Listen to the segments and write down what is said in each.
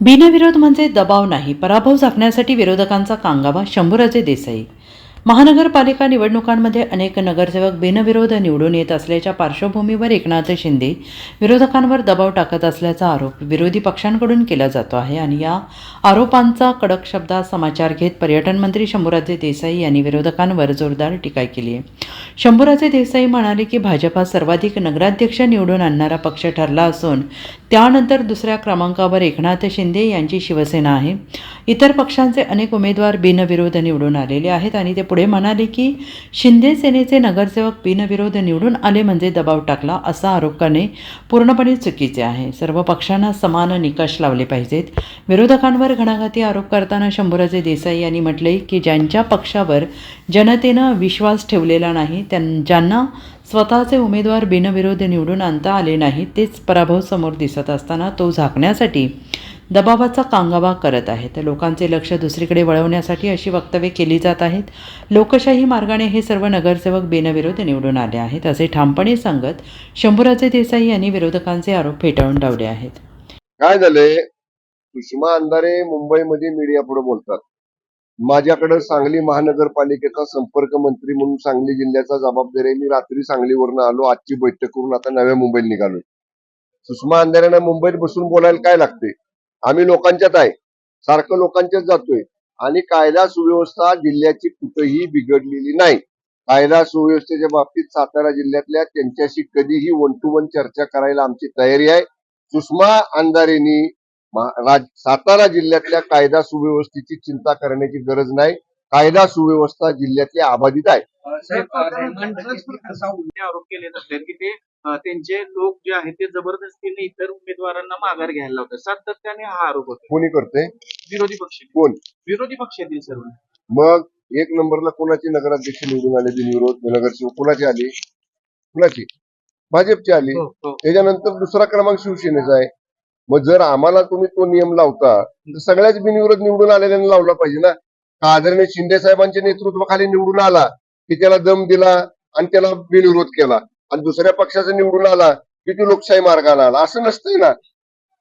बिनविरोध म्हणजे दबाव नाही पराभव झाकण्यासाठी विरोधकांचा कांगावा शंभूराजे देसाई महानगरपालिका निवडणुकांमध्ये अनेक नगरसेवक बिनविरोध निवडून येत असल्याच्या पार्श्वभूमीवर एकनाथ शिंदे विरोधकांवर दबाव टाकत असल्याचा आरोप विरोधी पक्षांकडून केला जातो आहे आणि या आरोपांचा कडक शब्दात समाचार घेत पर्यटन मंत्री शंभूराजे देसाई यांनी विरोधकांवर जोरदार टीका केली आहे. शंभूराजे देसाई म्हणाले की भाजप सर्वाधिक नगराध्यक्ष निवडून आणणारा पक्ष ठरला असून त्यानंतर दुसऱ्या क्रमांकावर एकनाथ शिंदे यांची शिवसेना आहे. इतर पक्षांचे अनेक उमेदवार बिनविरोध निवडून आलेले आहेत आणि ते पुढे म्हणाले की शिंदे सेनेचे नगरसेवक बिनविरोध निवडून आले म्हणजे दबाव टाकला असा आरोप करणे पूर्णपणे चुकीचे आहे. सर्व पक्षांना समान निकष लावले पाहिजेत. विरोधकांवर घणाघाती आरोप करताना शंभूराजे देसाई यांनी म्हटले की ज्यांच्या पक्षावर जनतेनं विश्वास ठेवलेला नाही त्यां ज्यांना स्वतःचे उमेदवार बिनविरोध निवडून आणता आले नाही तेच पराभव समोर दिसत असताना तो झाकण्यासाठी दबावाचा कांगावा करत आहेत. लोकांचे लक्ष दुसरीकडे वळवण्यासाठी अशी वक्तव्ये केली जात आहेत. लोकशाही मार्गाने हे सर्व नगरसेवक बिनविरोध निवडून आले आहेत असे ठामपणे सांगत शंभूराजे देसाई यांनी विरोधकांचे आरोप फेटाळून लावले आहेत. काय झालंय सुषमा अंधारे मुंबईमध्ये मीडिया पुढे बोलतात. माझ्याकडे सांगली महानगरपालिकेचा संपर्क मंत्री म्हणून सांगली जिल्ह्याचा जबाबदारी आहे. मी रात्री सांगलीवरून आलो. आजची बैठक करून आता नव्या मुंबईला निघालो सुषमा अंधारेंना मुंबईत बसून बोलायला काय लागते? आम्ही लोकांच्यात आहे. सारखं लोकांच्यात जातोय. आणि कायदा सुव्यवस्था जिल्ह्याची कुठेही बिघडलेली नाही. कायदा सुव्यवस्थेच्या बाबतीत सातारा जिल्ह्यातल्या त्यांच्याशी कधीही वन टू वन चर्चा करायला आमची तयारी आहे. सुषमा अंधारेनी राज- सातारा जिल्ह्यातल्या कायदा सुव्यवस्थेची चिंता करण्याची गरज नाही. कायदा सुव्यवस्था जिल्ह्यातली अबाधित आहे आरोप केले जातात की ते त्यांचे लोक जे आहेत ते जबरदस्तीने इतर उमेदवारांना माघार घ्यायला लावतात. सातत्याने हा आरोप होतो कोणी करते विरोधी पक्ष. कोण? विरोधी पक्षातील सर्व. मग एक नंबरला कोणाची नगराध्यक्ष निवडून आले बिनविरोध नगरसेवक कोणाची आली? कुणाची? भाजपची आली. हो, हो. त्याच्यानंतर दुसरा क्रमांक शिवसेनेचा आहे. मग जर आम्हाला तुम्ही तो नियम लावता तर सगळ्याच बिनविरोध निवडून आलेल्यांना लावला पाहिजे ना? का आदरणीय शिंदे साहेबांच्या नेतृत्वाखाली निवडून आला की त्याला दम दिला आणि त्याला बिनविरोध केला आणि दुसऱ्या पक्षाचा निवडून आला की तो लोकशाही मार्गाला आला? असं नसतंय ना.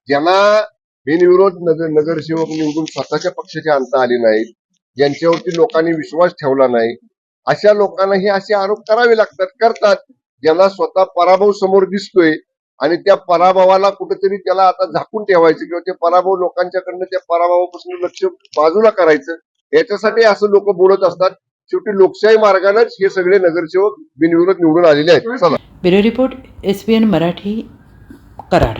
ज्यांना बिनविरोध नगर नगरसेवक निवडून स्वतःच्या पक्षाचे आणता आले नाहीत ज्यांच्यावरती लोकांनी विश्वास ठेवला नाही अशा लोकांना हे असे आरोप करावे लागतात करतात ज्यांना स्वतः पराभव समोर दिसतोय आणि त्या पराभवाला कुठेतरी त्याला आता झाकून ठेवायचं किंवा ते पराभव लोकांच्याकडनं त्या पराभवापासून लक्ष बाजूला करायचं याच्यासाठी असं लोक बोलत असतात शेवटी लोकशाही मार्गानेच हे सगळे नगरसेवक बिनविरोध निवडून आलेले आहेत. चला. Bureau report S Marathi Karad.